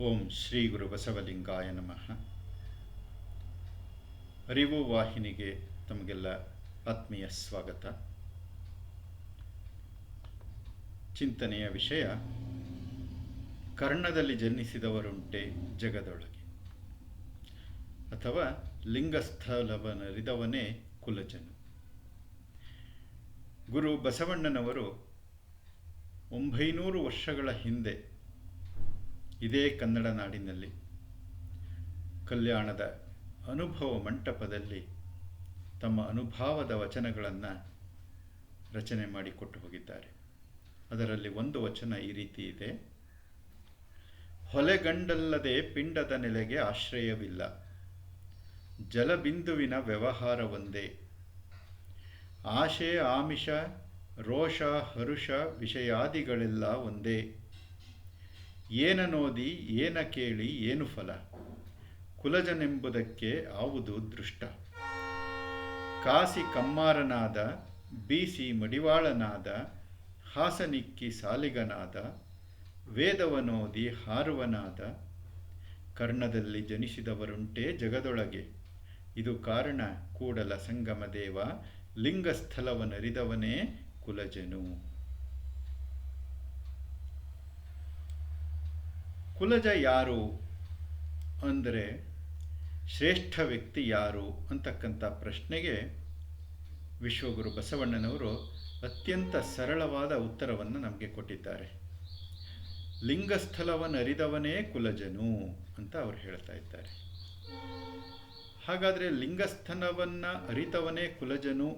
ಓಂ ಶ್ರೀ ಗುರು ಬಸವಲಿಂಗಾಯ ನಮಃ. ಅರಿವು ವಾಹಿನಿಗೆ ತಮಗೆಲ್ಲ ಆತ್ಮೀಯ ಸ್ವಾಗತ. ಚಿಂತನೆಯ ವಿಷಯ, ಕರ್ಣದಲ್ಲಿ ಜನಿಸಿದವರುಂಟೆ ಜಗದೊಳಗೆ, ಅಥವಾ ಲಿಂಗಸ್ಥಲವನರಿದವನೇ ಕುಲಜನು. ಗುರು ಬಸವಣ್ಣನವರು ಒಂಬೈನೂರು ವರ್ಷಗಳ ಹಿಂದೆ ಇದೇ ಕನ್ನಡ ನಾಡಿನಲ್ಲಿ ಕಲ್ಯಾಣದ ಅನುಭವ ಮಂಟಪದಲ್ಲಿ ತಮ್ಮ ಅನುಭಾವದ ವಚನಗಳನ್ನು ರಚನೆ ಮಾಡಿಕೊಟ್ಟು ಹೋಗಿದ್ದಾರೆ. ಅದರಲ್ಲಿ ಒಂದು ವಚನ ಈ ರೀತಿ ಇದೆ. ಹೊಲೆಗಂಡಲ್ಲದೆ ಪಿಂಡದ ನೆಲೆಗೆ ಆಶ್ರಯವಿಲ್ಲ. ಜಲಬಿಂದುವಿನ ವ್ಯವಹಾರ ಒಂದೇ. ಆಶೆ ಆಮಿಷ ರೋಷ ಹರುಷ ವಿಷಯಾದಿಗಳೆಲ್ಲ ಒಂದೇ. ಏನ ನೋದಿ ಏನ ಕೇಳಿ, ಏನು ಫಲ? ಕುಲಜನೆಂಬುದಕ್ಕೆ ಆವುದು ದೃಷ್ಟ. ಕಾಸಿ ಕಮ್ಮಾರನಾದ, ಬೀಸಿ ಮಡಿವಾಳನಾದ, ಹಾಸನಿಕ್ಕಿ ಸಾಲಿಗನಾದ ವೇದವನೋದಿ ಹಾರುವನಾದ, ಕರ್ಣದಲ್ಲಿ ಜನಿಸಿದವರುಂಟೇ ಜಗದೊಳಗೆ. ಇದು ಕಾರಣ, ಕೂಡಲ ಸಂಗಮ ದೇವ, ಲಿಂಗಸ್ಥಲವನರಿದವನೇ ಕುಲಜನು. ಕುಲಜ ಯಾರು ಅಂದರೆ ಶ್ರೇಷ್ಠ ವ್ಯಕ್ತಿ ಯಾರು ಅಂತಕ್ಕಂಥ ಪ್ರಶ್ನೆಗೆ ವಿಶ್ವಗುರು ಬಸವಣ್ಣನವರು ಅತ್ಯಂತ ಸರಳವಾದ ಉತ್ತರವನ್ನು ನಮಗೆ ಕೊಟ್ಟಿದ್ದಾರೆ. ಲಿಂಗಸ್ಥಲವನ್ನರಿದವನೇ ಕುಲಜನು ಅಂತ ಅವರು ಹೇಳ್ತಾ ಇದ್ದಾರೆ. ಹಾಗಾದರೆ ಲಿಂಗಸ್ಥನವನ್ನು ಅರಿತವನೇ ಕುಲಜನು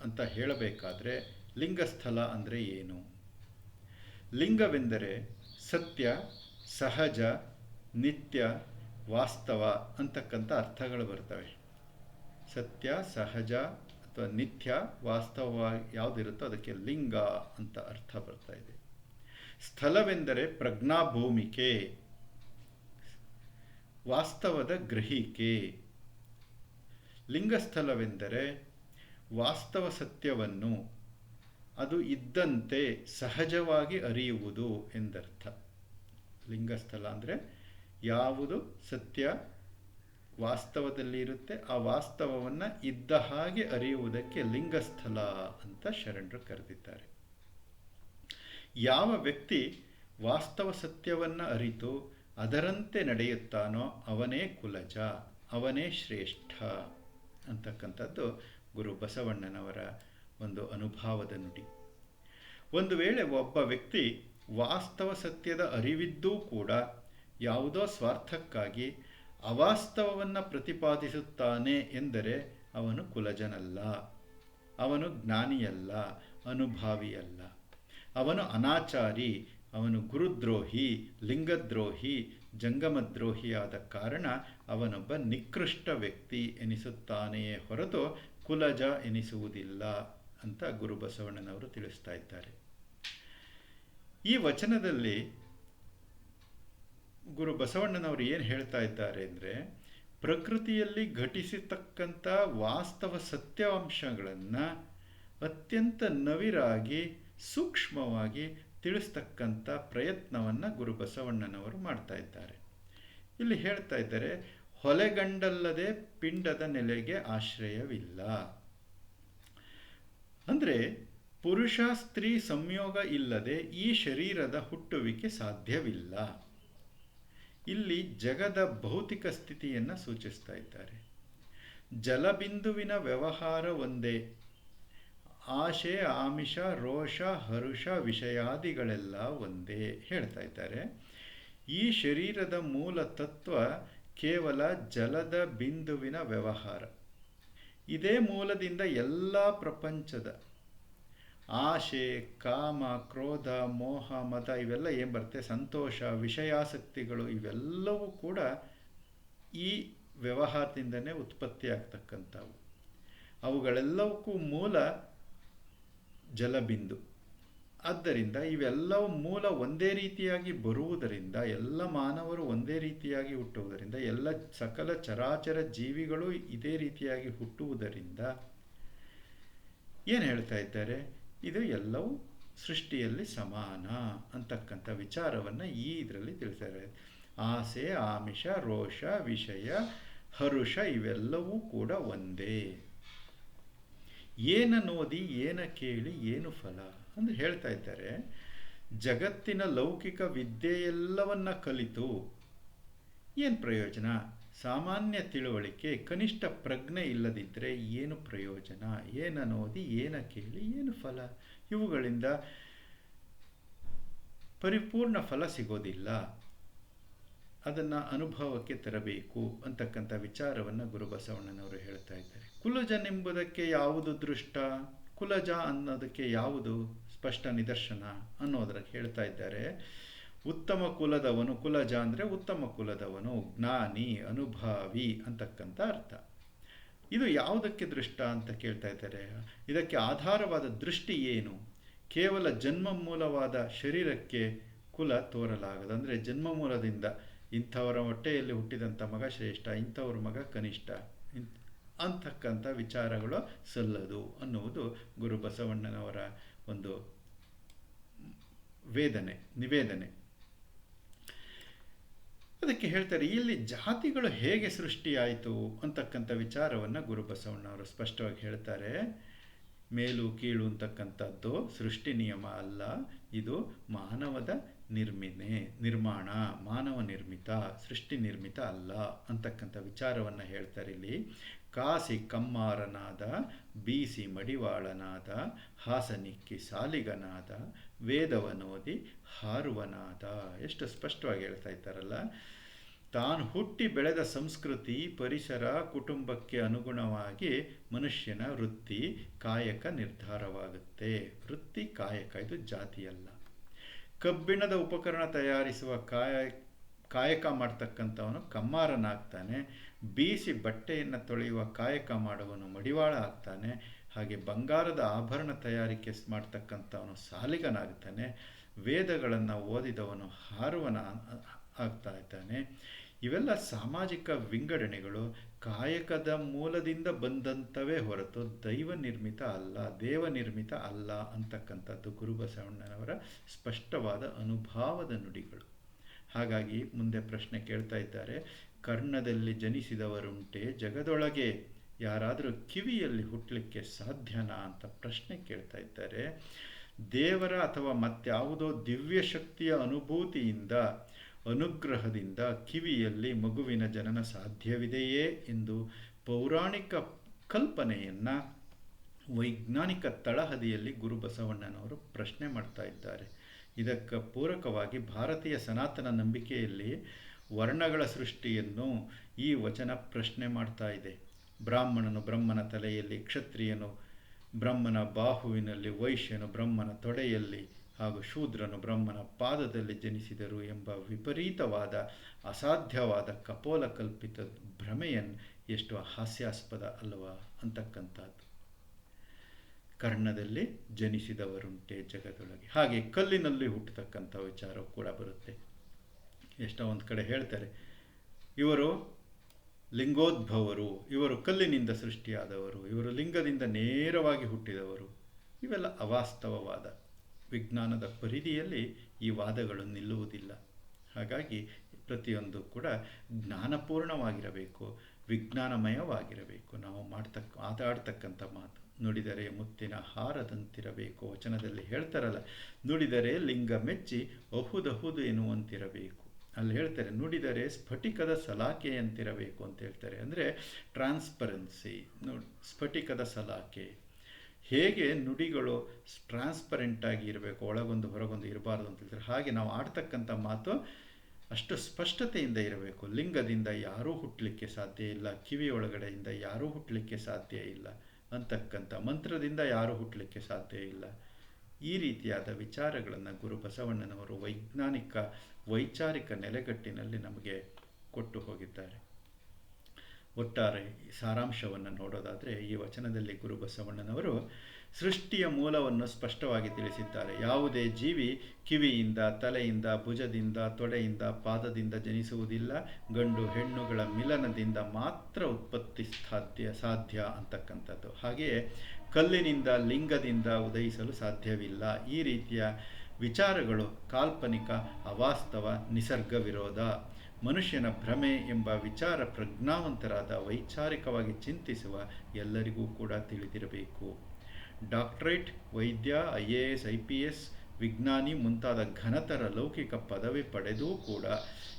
ಅಂತ ಹೇಳಬೇಕಾದ್ರೆ ಲಿಂಗಸ್ಥಲ ಅಂದರೆ ಏನು? ಲಿಂಗವೆಂದರೆ ಸತ್ಯ ಸಹಜ, ನಿತ್ಯ, ವಾಸ್ತವ ಅಂತಕ್ಕಂಥ ಅರ್ಥಗಳು ಬರ್ತವೆ. ಸತ್ಯ, ಸಹಜ ಅಥವಾ ನಿತ್ಯ ವಾಸ್ತವ ಯಾವುದಿರುತ್ತೋ ಅದಕ್ಕೆ ಲಿಂಗ ಅಂತ ಅರ್ಥ ಬರ್ತಾ ಇದೆ. ಸ್ಥಳವೆಂದರೆ ಪ್ರಜ್ಞಾಭೂಮಿಕೆ. ವಾಸ್ತವದ ಗ್ರಹಿಕೆ. ಲಿಂಗಸ್ಥಲವೆಂದರೆ ವಾಸ್ತವ ಸತ್ಯವನ್ನು. ಅದು ಇದ್ದಂತೆ ಸಹಜವಾಗಿ ಅರಿಯುವುದು ಎಂದರ್ಥ. ಲಿಂಗಸ್ಥಲ ಅಂದರೆ ಯಾವುದು ಸತ್ಯ ವಾಸ್ತವದಲ್ಲಿ ಇರುತ್ತೆ, ಆ ವಾಸ್ತವವನ್ನು ಇದ್ದ ಹಾಗೆ ಅರಿಯುವುದಕ್ಕೆ ಲಿಂಗಸ್ಥಲ ಅಂತ ಶರಣರು ಕರೆದಿದ್ದಾರೆ. ಯಾವ ವ್ಯಕ್ತಿ ವಾಸ್ತವ ಸತ್ಯವನ್ನು ಅರಿತು ಅದರಂತೆ ನಡೆಯುತ್ತಾನೋ ಅವನೇ ಕುಲಜ, ಅವನೇ ಶ್ರೇಷ್ಠ ಅಂತಕ್ಕಂಥದ್ದು ಗುರು ಬಸವಣ್ಣನವರ ಒಂದು ಅನುಭಾವದ ನುಡಿ. ಒಂದು ವೇಳೆ ಒಬ್ಬ ವ್ಯಕ್ತಿ ವಾಸ್ತವ ಸತ್ಯದ ಅರಿವಿದ್ದೂ ಕೂಡ ಯಾವುದೋ ಸ್ವಾರ್ಥಕ್ಕಾಗಿ ಅವಾಸ್ತವವನ್ನು ಪ್ರತಿಪಾದಿಸುತ್ತಾನೆ ಎಂದರೆ ಅವನು ಕುಲಜನಲ್ಲ. ಅವನು ಜ್ಞಾನಿಯಲ್ಲ, ಅನುಭಾವಿಯಲ್ಲ. ಅವನು ಅನಾಚಾರಿ, ಅವನು ಗುರುದ್ರೋಹಿ, ಲಿಂಗದ್ರೋಹಿ, ಜಂಗಮದ್ರೋಹಿಯಾದ ಕಾರಣ ಅವನೊಬ್ಬ ನಿಕೃಷ್ಟ ವ್ಯಕ್ತಿ ಎನಿಸುತ್ತಾನೆಯೇ ಹೊರತು ಕುಲಜ ಎನಿಸುವುದಿಲ್ಲ ಅಂತ ಗುರು ಬಸವಣ್ಣನವರು ತಿಳಿಸ್ತಾ ಇದ್ದಾರೆ. ಈ ವಚನದಲ್ಲಿ ಗುರು ಬಸವಣ್ಣನವರು ಏನು ಹೇಳ್ತಾ ಇದ್ದಾರೆ ಅಂದರೆ, ಪ್ರಕೃತಿಯಲ್ಲಿ ಘಟಿಸತಕ್ಕಂಥ ವಾಸ್ತವ ಸತ್ಯಾಂಶಗಳನ್ನು ಅತ್ಯಂತ ನವಿರಾಗಿ, ಸೂಕ್ಷ್ಮವಾಗಿ ತಿಳಿಸ್ತಕ್ಕಂಥ ಪ್ರಯತ್ನವನ್ನು ಗುರು ಬಸವಣ್ಣನವರು ಮಾಡ್ತಾ ಇದ್ದಾರೆ. ಇಲ್ಲಿ ಹೇಳ್ತಾ ಇದ್ದಾರೆ, ಹೊಲೆಗಂಡಲ್ಲದೆ ಪಿಂಡದ ನೆಲೆಗೆ ಆಶ್ರಯವಿಲ್ಲ. ಅಂದರೆ ಪುರುಷ ಸ್ತ್ರೀ ಸಂಯೋಗ ಇಲ್ಲದೆ ಈ ಶರೀರದ ಹುಟ್ಟುವಿಕೆ ಸಾಧ್ಯವಿಲ್ಲ. ಇಲ್ಲಿ ಜಗದ ಭೌತಿಕ ಸ್ಥಿತಿಯನ್ನು ಸೂಚಿಸ್ತಾ ಇದ್ದಾರೆ. ಜಲಬಿಂದುವಿನ ವ್ಯವಹಾರ ಒಂದೇ. ಆಶೆ, ಆಮಿಷ, ರೋಷ, ಹರುಷ, ವಿಷಯಾದಿಗಳೆಲ್ಲ ಒಂದೇ ಹೇಳ್ತಾ ಇದ್ದಾರೆ. ಈ ಶರೀರದ ಮೂಲ ತತ್ವ ಕೇವಲ ಜಲದ ಬಿಂದುವಿನ ವ್ಯವಹಾರ. ಇದೇ ಮೂಲದಿಂದ ಎಲ್ಲ ಪ್ರಪಂಚದ ಆಶೆ, ಕಾಮ, ಕ್ರೋಧ, ಮೋಹ ಮತ ಇವೆಲ್ಲ ಏನು ಬರುತ್ತೆ? ಸಂತೋಷ, ವಿಷಯಾಸಕ್ತಿಗಳು ಇವೆಲ್ಲವೂ ಕೂಡ ಈ ವ್ಯವಹಾರದಿಂದನೇ ಉತ್ಪತ್ತಿ ಆಗ್ತಕ್ಕಂಥವು. ಅವುಗಳೆಲ್ಲವಕ್ಕೂ ಮೂಲ ಜಲಬಿಂದು. ಆದ್ದರಿಂದ ಇವೆಲ್ಲವೂ ಮೂಲ ಒಂದೇ ರೀತಿಯಾಗಿ ಬರುವುದರಿಂದ, ಎಲ್ಲ ಮಾನವರು ಒಂದೇ ರೀತಿಯಾಗಿ ಹುಟ್ಟುವುದರಿಂದ, ಎಲ್ಲ ಸಕಲ ಚರಾಚರ ಜೀವಿಗಳು ಇದೇ ರೀತಿಯಾಗಿ ಹುಟ್ಟುವುದರಿಂದ ಏನು ಹೇಳ್ತಾ ಇದ್ದಾರೆ? ಇದು ಎಲ್ಲವೂ ಸೃಷ್ಟಿಯಲ್ಲಿ ಸಮಾನ ಅಂತಕ್ಕಂಥ ವಿಚಾರವನ್ನು ಈ ಇದರಲ್ಲಿ ತಿಳಿಸ್ತಾರೆ. ಆಸೆ, ಆಮಿಷ, ರೋಷ, ವಿಷಯ, ಹರುಷ ಇವೆಲ್ಲವೂ ಕೂಡ ಒಂದೇ. ಏನ ನೋದಿ ಏನ ಕೇಳಿ, ಏನು ಫಲ ಅಂದ್ರೆ ಹೇಳ್ತಾ ಇದ್ದಾರೆ. ಜಗತ್ತಿನ ಲೌಕಿಕ ವಿದ್ಯೆಯೆಲ್ಲವನ್ನ ಕಲಿತು ಏನು ಪ್ರಯೋಜನ? ಸಾಮಾನ್ಯ ತಿಳುವಳಿಕೆ, ಕನಿಷ್ಠ ಪ್ರಜ್ಞೆ ಇಲ್ಲದಿದ್ದರೆ ಏನು ಪ್ರಯೋಜನ? ಏನನ್ನೋದಿ ಏನ ಕೇಳಿ, ಏನು ಫಲ? ಇವುಗಳಿಂದ ಪರಿಪೂರ್ಣ ಫಲ ಸಿಗೋದಿಲ್ಲ. ಅದನ್ನು ಅನುಭವಕ್ಕೆ ತರಬೇಕು ಅಂತಕ್ಕಂಥ ವಿಚಾರವನ್ನು ಗುರುಬಸವಣ್ಣನವರು ಹೇಳ್ತಾ ಇದ್ದಾರೆ. ಕುಲಜನೆಂಬುದಕ್ಕೆ ಯಾವುದು ದೃಷ್ಟ? ಕುಲಜ ಅನ್ನೋದಕ್ಕೆ ಯಾವುದು ಸ್ಪಷ್ಟ ನಿದರ್ಶನ ಅನ್ನೋದ್ರಾಗ ಹೇಳ್ತಾ ಇದ್ದಾರೆ. ಉತ್ತಮ ಕುಲದವನು ಕುಲಜ ಅಂದರೆ ಉತ್ತಮ ಕುಲದವನು, ಜ್ಞಾನಿ, ಅನುಭಾವಿ ಅಂತಕ್ಕಂಥ ಅರ್ಥ. ಇದು ಯಾವುದಕ್ಕೆ ದೃಷ್ಟ ಅಂತ ಕೇಳ್ತಾ ಇದ್ದಾರೆ? ಇದಕ್ಕೆ ಆಧಾರವಾದ ದೃಷ್ಟಿ ಏನು? ಕೇವಲ ಜನ್ಮ ಮೂಲವಾದ ಶರೀರಕ್ಕೆ ಕುಲ ತೋರಲಾಗದು, ಅಂದರೆ ಜನ್ಮ ಮೂಲದಿಂದ ಇಂಥವರ ಹೊಟ್ಟೆಯಲ್ಲಿ ಹುಟ್ಟಿದಂಥ ಮಗ ಶ್ರೇಷ್ಠ, ಇಂಥವ್ರ ಮಗ ಕನಿಷ್ಠ ಅಂತಕ್ಕಂಥ ವಿಚಾರಗಳು ಸಲ್ಲದು ಅನ್ನುವುದು ಗುರು ಬಸವಣ್ಣನವರ ಒಂದು ವೇದನೆ, ನಿವೇದನೆ. ಅದಕ್ಕೆ ಹೇಳ್ತಾರೆ, ಇಲ್ಲಿ ಜಾತಿಗಳು ಹೇಗೆ ಸೃಷ್ಟಿಯಾಯಿತು ಅಂತಕ್ಕಂಥ ವಿಚಾರವನ್ನು ಗುರುಬಸವಣ್ಣವರು ಸ್ಪಷ್ಟವಾಗಿ ಹೇಳ್ತಾರೆ. ಮೇಲು ಕೀಳು ಅಂತಕ್ಕಂಥದ್ದು ಸೃಷ್ಟಿ ನಿಯಮ ಅಲ್ಲ, ಇದು ಮಾನವದ ನಿರ್ಮಿನೆ, ನಿರ್ಮಾಣ, ಮಾನವ ನಿರ್ಮಿತ, ಸೃಷ್ಟಿ ನಿರ್ಮಿತ ಅಲ್ಲ ಅಂತಕ್ಕಂಥ ವಿಚಾರವನ್ನು ಹೇಳ್ತಾರೆ ಇಲ್ಲಿ. ಕಾಸಿ ಕಮ್ಮಾರನಾದ, ಬೀಸಿ ಮಡಿವಾಳನಾದ ಹಾಸನಿಕ್ಕಿ ಸಾಲಿಗನಾದ ವೇದವನೋದಿ ಹಾರುವನಾದ, ಎಷ್ಟು ಸ್ಪಷ್ಟವಾಗಿ ಹೇಳ್ತಾ ಇದ್ದಾರಲ್ಲ. ತಾನು ಹುಟ್ಟಿ ಬೆಳೆದ ಸಂಸ್ಕೃತಿ, ಪರಿಸರ, ಕುಟುಂಬಕ್ಕೆ ಅನುಗುಣವಾಗಿ ಮನುಷ್ಯನ ವೃತ್ತಿ, ಕಾಯಕ ನಿರ್ಧಾರವಾಗುತ್ತೆ. ವೃತ್ತಿ, ಕಾಯಕ ಇದು ಜಾತಿಯಲ್ಲ. ಕಬ್ಬಿಣದ ಉಪಕರಣ ತಯಾರಿಸುವ ಕಾಯ, ಕಾಯಕ ಮಾಡ್ತಕ್ಕಂಥವನು ಕಮ್ಮಾರನಾಗ್ತಾನೆ. ಬೀಸಿ ಬಟ್ಟೆಯನ್ನು ತೊಳೆಯುವ ಕಾಯಕ ಮಾಡುವನು ಮಡಿವಾಳ ಆಗ್ತಾನೆ. ಹಾಗೆ ಬಂಗಾರದ ಆಭರಣ ತಯಾರಿಕೆ ಮಾಡ್ತಕ್ಕಂಥವನು ಸಾಲಿಗನಾಗ್ತಾನೆ. ವೇದಗಳನ್ನು ಓದಿದವನು ಹಾರುವನ ಆಗ್ತಾ ಇದ್ದಾನೆ. ಇವೆಲ್ಲ ಸಾಮಾಜಿಕ ವಿಂಗಡಣೆಗಳು ಕಾಯಕದ ಮೂಲದಿಂದ ಬಂದಂಥವೇ ಹೊರತು ದೈವ ನಿರ್ಮಿತ ಅಲ್ಲ, ದೇವ ನಿರ್ಮಿತ ಅಲ್ಲ ಅಂತಕ್ಕಂಥದ್ದು ಗುರುಬಸವಣ್ಣನವರ ಸ್ಪಷ್ಟವಾದ ಅನುಭಾವದ ನುಡಿಗಳು. ಹಾಗಾಗಿ ಮುಂದೆ ಪ್ರಶ್ನೆ ಕೇಳ್ತಾ ಇದ್ದಾರೆ, ಕರ್ಣದಲ್ಲಿ ಜನಿಸಿದವರುಂಟೆ ಜಗದೊಳಗೆ ಯಾರಾದರೂ ಕಿವಿಯಲ್ಲಿ ಹುಟ್ಟಲಿಕ್ಕೆ ಸಾಧ್ಯನಾ ಅಂತ ಪ್ರಶ್ನೆ ಕೇಳ್ತಾ ಇದ್ದಾರೆ. ದೇವರ ಅಥವಾ ಮತ್ತ್ಯಾವುದೋ ದಿವ್ಯ ಶಕ್ತಿಯ ಅನುಭೂತಿಯಿಂದ ಅನುಗ್ರಹದಿಂದ ಕಿವಿಯಲ್ಲಿ ಮಗುವಿನ ಜನನ ಸಾಧ್ಯವಿದೆಯೇ ಎಂದು ಪೌರಾಣಿಕ ಕಲ್ಪನೆಯನ್ನು ವೈಜ್ಞಾನಿಕ ತಳಹದಿಯಲ್ಲಿ ಗುರು ಬಸವಣ್ಣನವರು ಪ್ರಶ್ನೆ ಮಾಡ್ತಾ ಇದ್ದಾರೆ. ಇದಕ್ಕೆ ಪೂರಕವಾಗಿ ಭಾರತೀಯ ಸನಾತನ ನಂಬಿಕೆಯಲ್ಲಿ ವರ್ಣಗಳ ಸೃಷ್ಟಿಯನ್ನು ಈ ವಚನ ಪ್ರಶ್ನೆ ಮಾಡ್ತಾ ಇದೆ. ಬ್ರಾಹ್ಮಣನು ಬ್ರಹ್ಮನ ತಲೆಯಲ್ಲಿ, ಕ್ಷತ್ರಿಯನು ಬ್ರಹ್ಮನ ಬಾಹುವಿನಲ್ಲಿ, ವೈಶ್ಯನು ಬ್ರಹ್ಮನ ತೊಡೆಯಲ್ಲಿ ಹಾಗೂ ಶೂದ್ರನು ಬ್ರಹ್ಮನ ಪಾದದಲ್ಲಿ ಜನಿಸಿದರು ಎಂಬ ವಿಪರೀತವಾದ ಅಸಾಧ್ಯವಾದ ಕಪೋಲ ಕಲ್ಪಿತ ಭ್ರಮೆಯನ್ನು ಎಷ್ಟು ಹಾಸ್ಯಾಸ್ಪದ ಅಲ್ವಾ ಅಂತಕ್ಕಂಥದ್ದು. ಕರ್ಣದಲ್ಲಿ ಜನಿಸಿದವರುಂಟೆ ಜಗದೊಳಗೆ. ಹಾಗೆ ಕಲ್ಲಿನಲ್ಲಿ ಹುಟ್ಟತಕ್ಕಂಥ ವಿಚಾರ ಕೂಡ ಬರುತ್ತೆ. ಎಷ್ಟೋ ಒಂದು ಕಡೆ ಹೇಳ್ತಾರೆ, ಇವರು ಲಿಂಗೋದ್ಭವರು, ಇವರು ಕಲ್ಲಿನಿಂದ ಸೃಷ್ಟಿಯಾದವರು, ಇವರು ಲಿಂಗದಿಂದ ನೇರವಾಗಿ ಹುಟ್ಟಿದವರು, ಇವೆಲ್ಲ ಅವಾಸ್ತವವಾದ ವಿಜ್ಞಾನದ ಪರಿಧಿಯಲ್ಲಿ ಈ ವಾದಗಳು ನಿಲ್ಲುವುದಿಲ್ಲ. ಹಾಗಾಗಿ ಪ್ರತಿಯೊಂದು ಕೂಡ ಜ್ಞಾನಪೂರ್ಣವಾಗಿರಬೇಕು, ವಿಜ್ಞಾನಮಯವಾಗಿರಬೇಕು. ನಾವು ಮಾಡ್ತಕ್ಕ ಮಾತಾಡ್ತಕ್ಕಂಥ ಮಾತು, ನುಡಿದರೆ ಮುತ್ತಿನ ಹಾರದಂತಿರಬೇಕು. ವಚನದಲ್ಲಿ ಹೇಳ್ತಾರಲ್ಲ, ನುಡಿದರೆ ಲಿಂಗ ಮೆಚ್ಚಿ ಅಹುದಹುದು ಎನ್ನುವಂತಿರಬೇಕು. ಅಲ್ಲಿ ಹೇಳ್ತಾರೆ, ನುಡಿದರೆ ಸ್ಫಟಿಕದ ಸಲಾಕೆಯಂತಿರಬೇಕು ಅಂತ ಹೇಳ್ತಾರೆ. ಅಂದರೆ ಟ್ರಾನ್ಸ್ಪರೆನ್ಸಿ ನೋಡಿ, ಸ್ಫಟಿಕದ ಸಲಾಕೆ. ಹೇಗೆ ನುಡಿಗಳು ಟ್ರಾನ್ಸ್ಪರೆಂಟಾಗಿ ಇರಬೇಕು, ಒಳಗೊಂದು ಹೊರಗೊಂದು ಇರಬಾರ್ದು ಅಂತ ಹೇಳಿದ್ರೆ ಹಾಗೆ ನಾವು ಆಡ್ತಕ್ಕಂಥ ಮಾತು ಅಷ್ಟು ಸ್ಪಷ್ಟತೆಯಿಂದ ಇರಬೇಕು. ಲಿಂಗದಿಂದ ಯಾರೂ ಹುಟ್ಟಲಿಕ್ಕೆ ಸಾಧ್ಯ ಇಲ್ಲ, ಕಿವಿ ಒಳಗಡೆಯಿಂದ ಯಾರೂ ಹುಟ್ಟಲಿಕ್ಕೆ ಸಾಧ್ಯ ಇಲ್ಲ ಅಂತಕ್ಕಂಥ ಮಂತ್ರದಿಂದ ಯಾರೂ ಹುಟ್ಟಲಿಕ್ಕೆ ಸಾಧ್ಯ ಇಲ್ಲ. ಈ ರೀತಿಯಾದ ವಿಚಾರಗಳನ್ನು ಗುರು ಬಸವಣ್ಣನವರು ವೈಜ್ಞಾನಿಕ, ವೈಚಾರಿಕ ನೆಲೆಗಟ್ಟಿನಲ್ಲಿ ನಮಗೆ ಕೊಟ್ಟು ಹೋಗಿದ್ದಾರೆ. ಒಟ್ಟಾರೆ ಸಾರಾಂಶವನ್ನು ನೋಡೋದಾದರೆ ಈ ವಚನದಲ್ಲಿ ಗುರು ಬಸವಣ್ಣನವರು ಸೃಷ್ಟಿಯ ಮೂಲವನ್ನು ಸ್ಪಷ್ಟವಾಗಿ ತಿಳಿಸಿದ್ದಾರೆ. ಯಾವುದೇ ಜೀವಿ ಕಿವಿಯಿಂದ, ತಲೆಯಿಂದ, ಭುಜದಿಂದ, ತೊಡೆಯಿಂದ, ಪಾದದಿಂದ ಜನಿಸುವುದಿಲ್ಲ. ಗಂಡು ಹೆಣ್ಣುಗಳ ಮಿಲನದಿಂದ ಮಾತ್ರ ಉತ್ಪತ್ತಿ ಸಾಧ್ಯ ಸಾಧ್ಯ ಅಂತಕ್ಕಂಥದ್ದು. ಹಾಗೆಯೇ ಕಲ್ಲಿನಿಂದ ಲಿಂಗದಿಂದ ಉದಯಿಸಲು ಸಾಧ್ಯವಿಲ್ಲ. ಈ ರೀತಿಯ ವಿಚಾರಗಳು ಕಾಲ್ಪನಿಕ, ಅವಾಸ್ತವ ನಿಸರ್ಗ ವಿರೋಧ ಮನುಷ್ಯನ ಭ್ರಮೆ ಎಂಬ ವಿಚಾರ ಪ್ರಜ್ಞಾವಂತರಾದ ವೈಚಾರಿಕವಾಗಿ ಚಿಂತಿಸುವ ಎಲ್ಲರಿಗೂ ಕೂಡ ತಿಳಿದಿರಬೇಕು. ಡಾಕ್ಟರೇಟ್, ವೈದ್ಯ, I A S, I P S, ವಿಜ್ಞಾನಿ ಮುಂತಾದ ಘನತರ ಲೌಕಿಕ ಪದವಿ ಪಡೆದೂ ಕೂಡ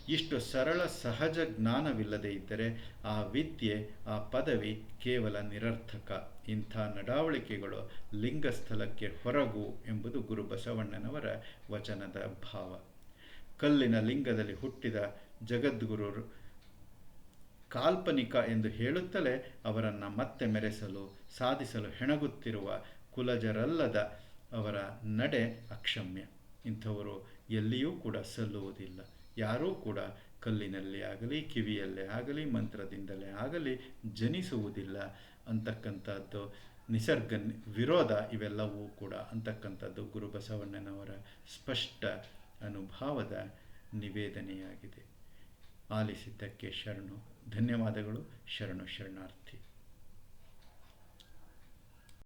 ಇಷ್ಟು ಸರಳ ಸಹಜ ಜ್ಞಾನವಿಲ್ಲದೆ ಇದ್ದರೆ ಆ ವಿದ್ಯೆ, ಆ ಪದವಿ ಕೇವಲ ನಿರರ್ಥಕ. ಇಂಥ ನಡಾವಳಿಕೆಗಳು ಲಿಂಗಸ್ಥಲಕ್ಕೆ ಹೊರಗು ಎಂಬುದು ಗುರು ಬಸವಣ್ಣನವರ ವಚನದ ಭಾವ. ಕಲ್ಲಿನ ಲಿಂಗದಲ್ಲಿ ಹುಟ್ಟಿದ ಜಗದ್ಗುರು ಕಾಲ್ಪನಿಕ ಎಂದು ಹೇಳುತ್ತಲೇ ಅವರನ್ನು ಮತ್ತೆ ಮೆರೆಸಲು, ಸಾಧಿಸಲು ಹೆಣಗುತ್ತಿರುವ ಕುಲಜರಲ್ಲದ ಅವರ ನಡೆ ಅಕ್ಷಮ್ಯ. ಇಂಥವರು ಎಲ್ಲಿಯೂ ಕೂಡ ಸಲ್ಲುವುದಿಲ್ಲ. ಯಾರೂ ಕೂಡ ಕಲ್ಲಿನಲ್ಲಿ ಆಗಲಿ, ಕಿವಿಯಲ್ಲೇ ಆಗಲಿ, ಮಂತ್ರದಿಂದಲೇ ಆಗಲಿ ಜನಿಸುವುದಿಲ್ಲ. ಅಂತಕ್ಕಂಥದ್ದು ನಿಸರ್ಗ ವಿರೋಧ ಇವೆಲ್ಲವೂ ಕೂಡ. ಅಂತಕ್ಕಂಥದ್ದು ಗುರು ಬಸವಣ್ಣನವರ ಸ್ಪಷ್ಟ ಅನುಭಾವದ ನಿವೇದನೆಯಾಗಿದೆ. ಆಲಿಸಿದ್ದಕ್ಕೆ ಶರಣು. ಧನ್ಯವಾದಗಳು. ಶರಣು ಶರಣಾರ್ಥಿ.